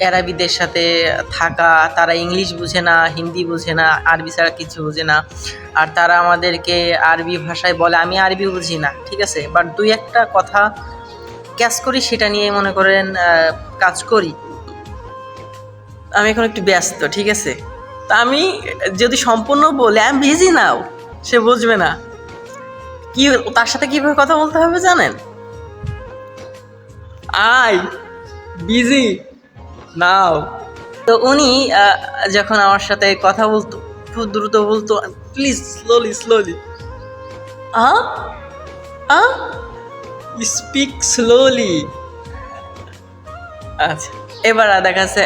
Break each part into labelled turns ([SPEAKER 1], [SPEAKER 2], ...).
[SPEAKER 1] অ্যারাবিদের সাথে থাকা, তারা ইংলিশ বুঝে না, হিন্দি বুঝে না, আরবি ছাড়া কিছু বুঝে না। আর তারা আমাদেরকে আরবি ভাষায় বলে, আমি আরবি বুঝি না, ঠিক আছে? বাট দুই একটা কথা ক্যাচ করি, সেটা নিয়ে মনে করেন কাজ করি। আমি এখন একটু ব্যস্ত, ঠিক আছে? তা আমি যদি সম্পূর্ণ বলে, আমি বিজি নাও সে বুঝবে না। কি, তার সাথে কীভাবে কথা বলতে হবে জানেন? আই বিজি নাও তো উনি যখন আমার সাথে কথা বলতো খুব দ্রুত বলতো please slowly slowly ah? Ah? Speak slowly আচ্ছা এবার দেখা যাচ্ছে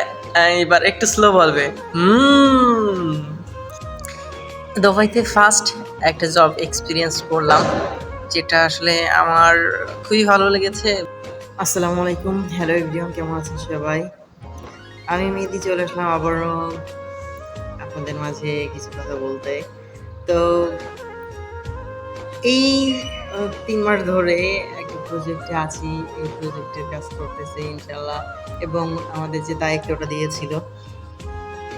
[SPEAKER 1] এবার একটু স্লো বলবে। হুম। দুবাইতে ফার্স্ট একটা জব এক্সপিরিয়েন্স করলাম যেটা আসলে আমার খুবই ভালো লেগেছে। আসসালামু আলাইকুম। হ্যালো এভরিওয়ান কেমন আছেন সবাই? আমি মেহেদি চলে আসলাম আবারও আপনাদের মাঝে কিছু কথা বলতে। তো এই তিন মাস ধরে একটা প্রজেক্টে আছি, এই প্রজেক্টের কাজ করতেছি ইনশাল্লাহ এবং আমাদের যে দায়িত্বটা দিয়েছিল,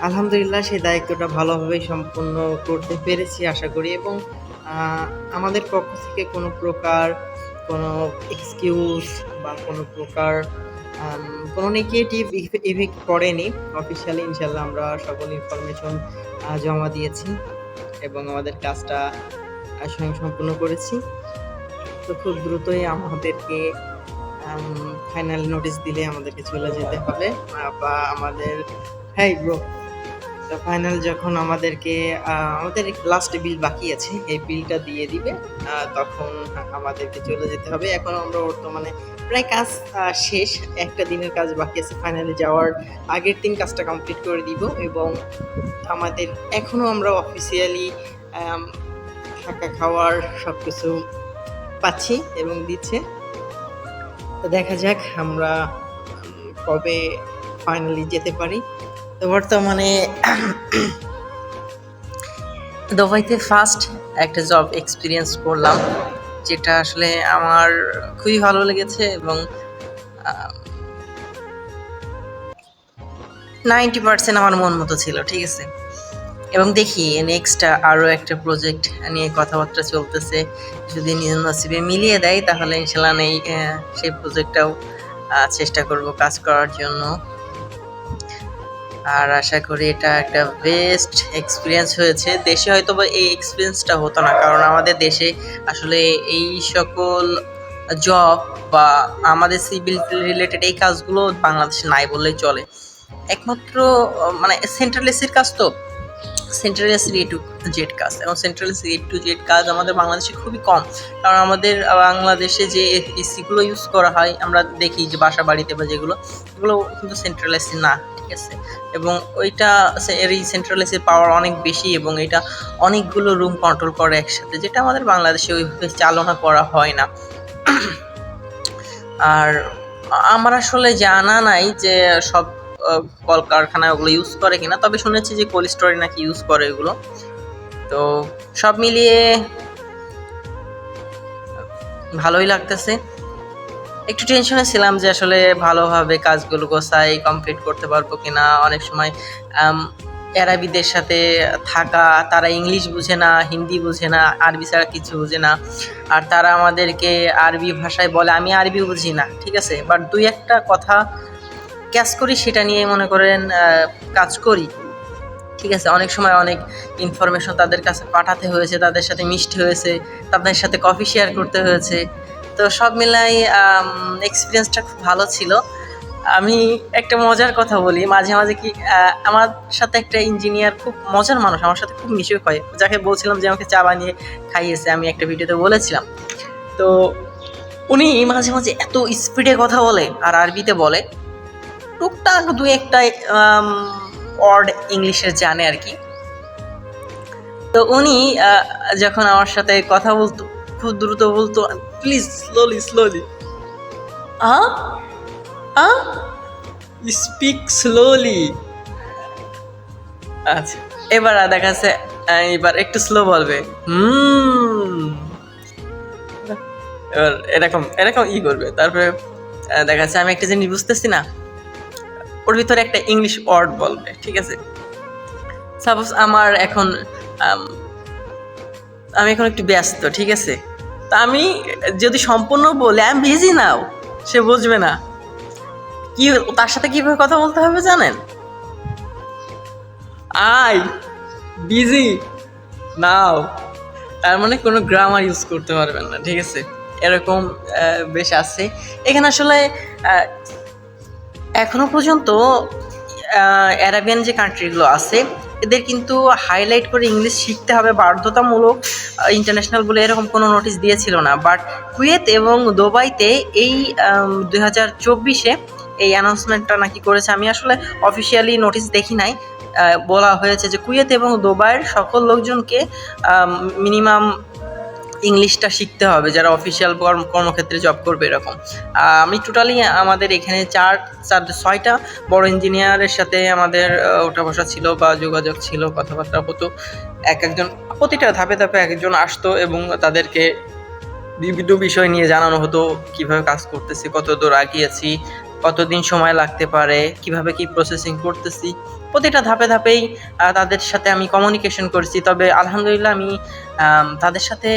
[SPEAKER 1] আলহামদুলিল্লাহ সেই দায়িত্বটা ভালোভাবে সম্পূর্ণ করতে পেরেছি আশা করি। এবং আমাদের পক্ষ থেকে কোনো প্রকার কোনো এক্সকিউজ বা কোনো প্রকার কোনো নেগেটিভ ইফেক্ট পড়েনি। অফিসিয়ালি ইনশাল্লাহ আমরা সকল ইনফরমেশন জমা দিয়েছি এবং আমাদের কাজটা সম্পূর্ণ করেছি। তো খুব দ্রুতই আমাদেরকে ফাইনাল নোটিশ দিলে আমাদেরকে চলে যেতে হবে। বা আমাদের হ্যাঁ তো ফাইনাল যখন আমাদেরকে আমাদের লাস্ট বিল বাকি আছে, এই বিলটা দিয়ে দিবে তখন আমাদেরকে চলে যেতে হবে। এখন আমরা বর্তমানে প্রায় কাজ শেষ। একটা দিনের কাজ বাকি আছে ফাইনালে যাওয়ার আগের দিন কাজটা কমপ্লিট করে দিব এবং আমাদের এখনও আমরা অফিসিয়ালি থাকা, খাওয়ার সব কিছু পাচ্ছি এবং দিচ্ছে। তো দেখা যাক আমরা কবে ফাইনালি যেতে পারি। বর্তমানে দুবাইতে ফার্স্ট একটা জব এক্সপিরিয়েন্স করলাম যেটা আসলে আমার খুবই ভালো লেগেছে এবং নাইনটি পার্সেন্ট আমার মন মতো ছিল ঠিক আছে? এবং দেখি নেক্সট আরও একটা প্রজেক্ট নিয়ে কথাবার্তা চলতেছে যদি নিজ নসিবে মিলিয়ে দেয় তাহলে ইনশাল্লাহ আহ, সেই প্রজেক্টটাও চেষ্টা করব কাজ করার জন্য। আর আশা করি এটা একটা বেস্ট এক্সপিরিয়েন্স হয়েছে। দেশে হয়তো বা এই এক্সপিরিয়েন্সটা হতো না, কারণ আমাদের দেশে আসলে এই সকল জব বা আমাদের সিভিল রিলেটেড এই কাজগুলো বাংলাদেশে নাই বললেই চলে। একমাত্র মানে সেন্ট্রাল এসির কাজ তো। সেন্ট্রাল এ টু জেড কাজ এবং সেন্ট্রাল এ টু জেড কাজ আমাদের বাংলাদেশে খুবই কম। কারণ আমাদের বাংলাদেশে যে এসিগুলো ইউজ করা হয়, আমরা দেখি যে বাসা বাড়িতে বা যেগুলো, এগুলো কিন্তু সেন্ট্রাল এসি না, ঠিক আছে? এবং ওইটা এর এই সেন্ট্রাল এসির পাওয়ার অনেক বেশি এবং এটা অনেকগুলো রুম কন্ট্রোল করে একসাথে, যেটা আমাদের বাংলাদেশে ওইভাবে চালনা করা হয় না। আর আমার আসলে জানা নাই যে সব কলকারখানায় ওগুলো ইউজ করে কিনা, তবে শুনেছি যে কোল্ড স্টোরে নাকি ইউজ করে এগুলো। তো সব মিলিয়ে ভালোই লাগতেছে। একটু টেনশনে ছিলাম যে আসলে ভালোভাবে কাজগুলো গোছাই কমপ্লিট করতে পারব কিনা। অনেক সময় অ্যারাবিদের সাথে থাকা, তারা ইংলিশ বুঝে না, হিন্দি বুঝে না, আরবি ছাড়া কিছু বুঝে না। আর তারা আমাদেরকে আরবি ভাষায় বলে, আমি আরবি বুঝি না। ঠিক আছে? বাট দুই একটা কথা ক্যাচ করি, সেটা নিয়ে মনে করেন কাজ করি। ঠিক আছে, অনেক সময় অনেক ইনফরমেশন তাদের কাছে পাঠাতে হয়েছে, তাদের সাথে মিষ্টি হয়েছে, তাদের সাথে কফি শেয়ার করতে হয়েছে। তো সব মিলাই এক্সপিরিয়েন্সটা খুব ভালো ছিল। আমি একটা মজার কথা বলি, মাঝে মাঝে কি আমার সাথে একটা ইঞ্জিনিয়ার খুব মজার মানুষ, আমার সাথে খুব মিশে হয়। যাকে বলছিলাম যে আমাকে চা বানিয়ে খাইয়েছে, আমি একটা ভিডিওতে বলেছিলাম। তো উনি মাঝে মাঝে এত স্পিডে কথা বলে, আর আরবিতে বলে টুকটাক দু একটা ওয়ার্ড ইংলিশের জানে আর কি। তো উনি যখন আমার সাথে কথা বলতো, খুব দ্রুত বলতো please slowly slowly speak slowly আচ্ছা এবার দেখা যাচ্ছে এবার একটু স্লো বলবে। হুম। এবার এরকম এরকম ই করবে। তারপরে দেখা যাচ্ছে আমি একটা জিনিস বুঝতেছি না।
[SPEAKER 2] ওর ভিতরে একটা ইংলিশ ওয়ার্ড বলবে, ঠিক আছে? সাপোজ আমার এখন আমি এখন একটু ব্যস্ত, ঠিক আছে? তা আমি যদি সম্পূর্ণ বলে আমি বিজি নাও সে বুঝবে না। কি, তার সাথে কীভাবে কথা বলতে হবে জানেন? আই বিজি নাও তার মানে কোনো গ্রামার ইউজ করতে পারবেন না, ঠিক আছে? এরকম বেশ আছে। এখানে আসলে আহ, এখনও পর্যন্ত অ্যারাবিয়ান যে কান্ট্রিগুলো আছে এদের কিন্তু হাইলাইট করে ইংলিশ শিখতে হবে বাধ্যতামূলক। ইন্টারন্যাশনাল বলে এরকম কোনো নোটিশ দিয়েছিল না। বাট কুয়েত এবং দুবাইতে এই দুই হাজার চব্বিশে এই অ্যানাউন্সমেন্টটা নাকি করেছে। আমি আসলে অফিসিয়ালি নোটিশ দেখি নাই। বলা হয়েছে যে কুয়েত এবং দুবাইয়ের সকল লোকজনকে মিনিমাম ইংলিশটা শিখতে হবে, যারা অফিসিয়াল কর্ম, কর্মক্ষেত্রে জব করবে এরকম। আমি টোটালি আমাদের এখানে চার চার, ছয়টা বড় ইঞ্জিনিয়ারের সাথে আমাদের ওঠা বসা ছিল বা যোগাযোগ ছিল, কথাবার্তা হতো। এক একজন, প্রতিটা ধাপে ধাপে একজন আসতো এবং তাদেরকে বিভিন্ন বিষয় নিয়ে জানানো হতো, কীভাবে কাজ করতেছি কত দূর আগিয়েছি, কতদিন সময় লাগতে পারে, কীভাবে কি প্রসেসিং করতেছি। প্রতিটা ধাপে ধাপেই তাদের সাথে আমি কমিউনিকেশন করেছি। তবে আলহামদুলিল্লাহ আমি তাদের সাথে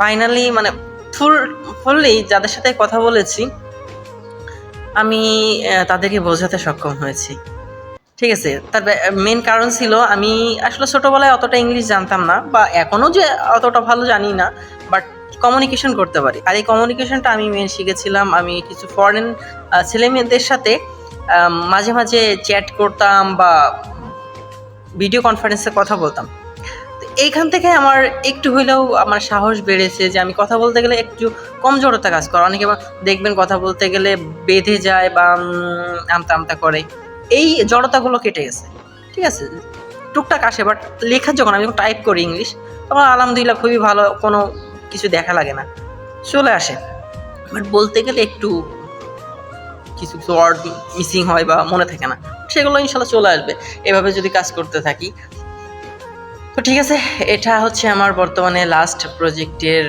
[SPEAKER 2] ফাইনালি মানে ফুল, ফুললি যাদের সাথে কথা বলেছি, আমি তাদেরকে বোঝাতে সক্ষম হয়েছি। ঠিক আছে, তার মেন কারণ ছিল আমি আসলে ছোটোবেলায় অতটা ইংলিশ জানতাম না, বা এখনও যে অতটা ভালো জানি না বাট কমিউনিকেশন করতে পারি। আর এই কমিউনিকেশনটা আমি মেন শিখেছিলাম, আমি কিছু ফরেন ছেলেমেয়েদের সাথে মাঝে মাঝে চ্যাট করতাম বা ভিডিও কনফারেন্সে কথা বলতাম। এইখান থেকে আমার একটু হইলেও আমার সাহস বেড়েছে যে আমি কথা বলতে গেলে একটু কম জড়তা কাজ করে। অনেকে দেখবেন কথা বলতে গেলে বেঁধে যায় বা আমতা আমতা করে। এই জড়তাগুলো কেটে গেছে, ঠিক আছে? টুকটাক আসে বাট লেখা যখন আমি টাইপ করি ইংলিশ তখন আলহামদুলিল্লাহ খুবই ভালো, কোনো কিছু দেখা লাগে না। চলে আসে। বাট বলতে গেলে একটু কিছু কিছু ওয়ার্ড মিসিং হয় বা মনে থাকে না। সেগুলো ইনশাল্লাহ চলে আসবে। এভাবে যদি কাজ করতে থাকি তো ঠিক আছে, এটা হচ্ছে আমার বর্তমানে লাস্ট প্রজেক্টের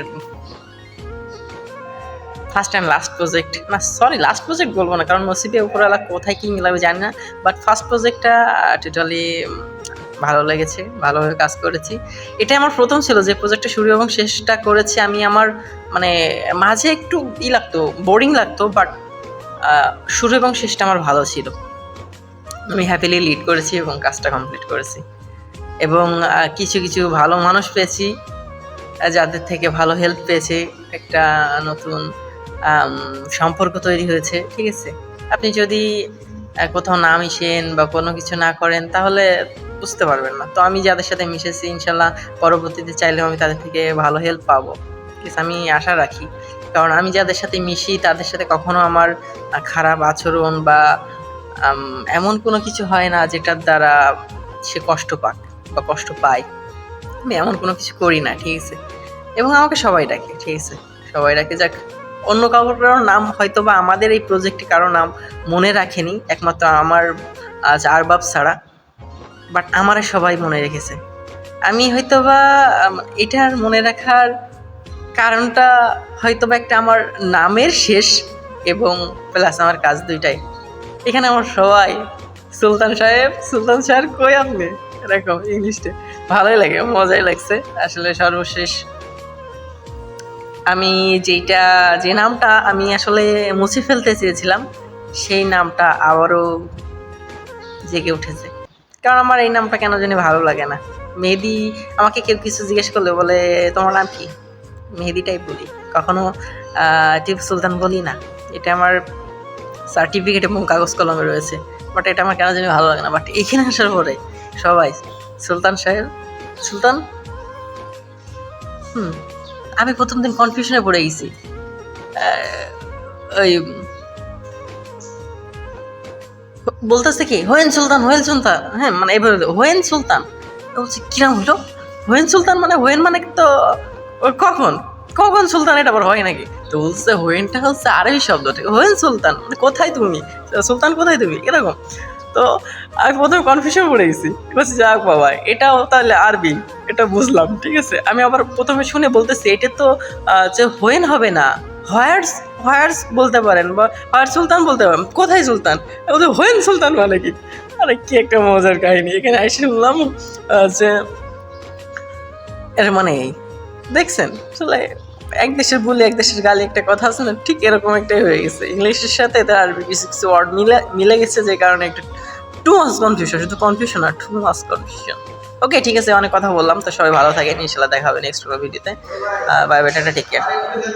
[SPEAKER 2] ফার্স্ট অ্যান্ড লাস্ট প্রজেক্ট না সরি লাস্ট প্রজেক্ট বলব না, কারণ নসিবে উপরওয়ালা কোথায় কী মিলাবে জানি না বাট ফার্স্ট প্রজেক্টটা টোটালি ভালো লেগেছে ভালোভাবে কাজ করেছি। এটা আমার প্রথম ছিল যে প্রজেক্টটা শুরু এবং শেষটা করেছি আমি আমার মানে মাঝে একটু ই লাগতো বোরিং লাগতো বাট শুরু এবং শেষটা আমার ভালো ছিল। আমি হ্যাপিলি লিড করেছি এবং কাজটা কমপ্লিট করেছি। এবং কিছু কিছু ভালো মানুষ পেয়েছি যাদের থেকে ভালো হেল্প পেয়েছে, একটা নতুন সম্পর্ক তৈরি হয়েছে, ঠিক আছে? আপনি যদি কোথাও না মিশেন বা কোনো কিছু না করেন, তাহলে বুঝতে পারবেন না। তো আমি যাদের সাথে মিশেছি, ইনশাল্লাহ পরবর্তীতে চাইলেও আমি তাদের থেকে ভালো হেল্প পাবো। ঠিক আমি আশা রাখি। কারণ আমি যাদের সাথে মিশি, তাদের সাথে কখনো আমার খারাপ আচরণ বা এমন কোনো কিছু হয় না যেটার দ্বারা সে কষ্ট পাক। বা কষ্ট পাই। আমি এমন কোনো কিছু করি না, ঠিক আছে? এবং আমাকে সবাই ডাকে, ঠিক আছে? সবাই ডাকে, যাক। অন্য কারোর নাম হয়তো বা আমাদের এই প্রজেক্টে কারও নাম মনে রাখেনি, একমাত্র আমার আজ আরবাব ছাড়া। বাট আমারে সবাই মনে রেখেছে। আমি হয়তো বা এটার মনে রাখার কারণটা হয়তো বা একটা আমার নামের শেষ এবং প্লাস আমার কাজ দুইটাই। এখানে আমার সবাই। সুলতান সাহেব, সুলতান স্যার কই আপনি? এরকম ইংলিশটা। ভালোই লাগে, মজাই লাগছে। আসলে সর্বশেষ আমি যেইটা, যে নামটা আমি আসলে মুছে ফেলতে চেয়েছিলাম, সেই নামটা আবারও জেগে উঠেছে। কারণ আমার এই নামটা কেন জানি ভালো লাগে না। মেহেদি আমাকে কেউ কিছু জিজ্ঞেস করলে বলে, তোমার নাম কি? মেহেদিটাই বলি। কখনো টিপু সুলতান বলি না। এটা আমার সার্টিফিকেট এবং কাগজ কলমে রয়েছে। বাট এটা আমার কেন জানি ভালো লাগে না। বাট এখানে আসার পরে সবাই। সুলতান সাহেব সুলতান? হুম আমি প্রথম দিন কনফিউশনে পড়ে গেছি। ওই বলতেছে কি হোয়েন সুলতান হোয়েন সুলতান। হ্যাঁ মানে বলে, হোয়েন সুলতান? বলছি কিরম হলো হোয়েন সুলতান মানে হোয়েন মানে তো কখন? কখন সুলতান? এটা আবার হয় নাকি? তো বলছে হোয়েনটা হচ্ছে আরবি শব্দ হোয়েন সুলতান? মানে কোথায় তুমি? সুলতান কোথায় তুমি? এরকম। তো আমি প্রথমে কনফিউশন পড়ে গেছি। বলছি, যাক বাবা, এটাও তাহলে আরবি, এটা বুঝলাম, ঠিক আছে? আমি আবার প্রথমে শুনে বলতেছি, এটা তো যে হোয়েন হবে না হোয়ার্স হোয়ার বলতে পারেন বা হোয়ার সুলতান বলতে পারেন, কোথায় সুলতান? বলতে হোয়েন সুলতান মানে কি? আরে, কি একটা মজার কাহিনী। এখানে এসে শুনলাম যে, এর মানে দেখছেন? আসলে এক দেশের বলে এক দেশের গালে একটা কথা আছে না, ঠিক এরকম একটাই হয়ে গেছে। ইংলিশের সাথে তার আরবি কিছু কিছু ওয়ার্ড মিলে মিলে গেছে যে কারণে একটু টু মাস কনফিউশন শুধু কনফিউশন আর টু মাস কনফিউশন ওকে ঠিক আছে, অনেক কথা বললাম, তো সবাই ভালো থাকেন, ইনশাল্লাহ দেখা হবে নেক্সট ভিডিওতে bye bye ta-ta take care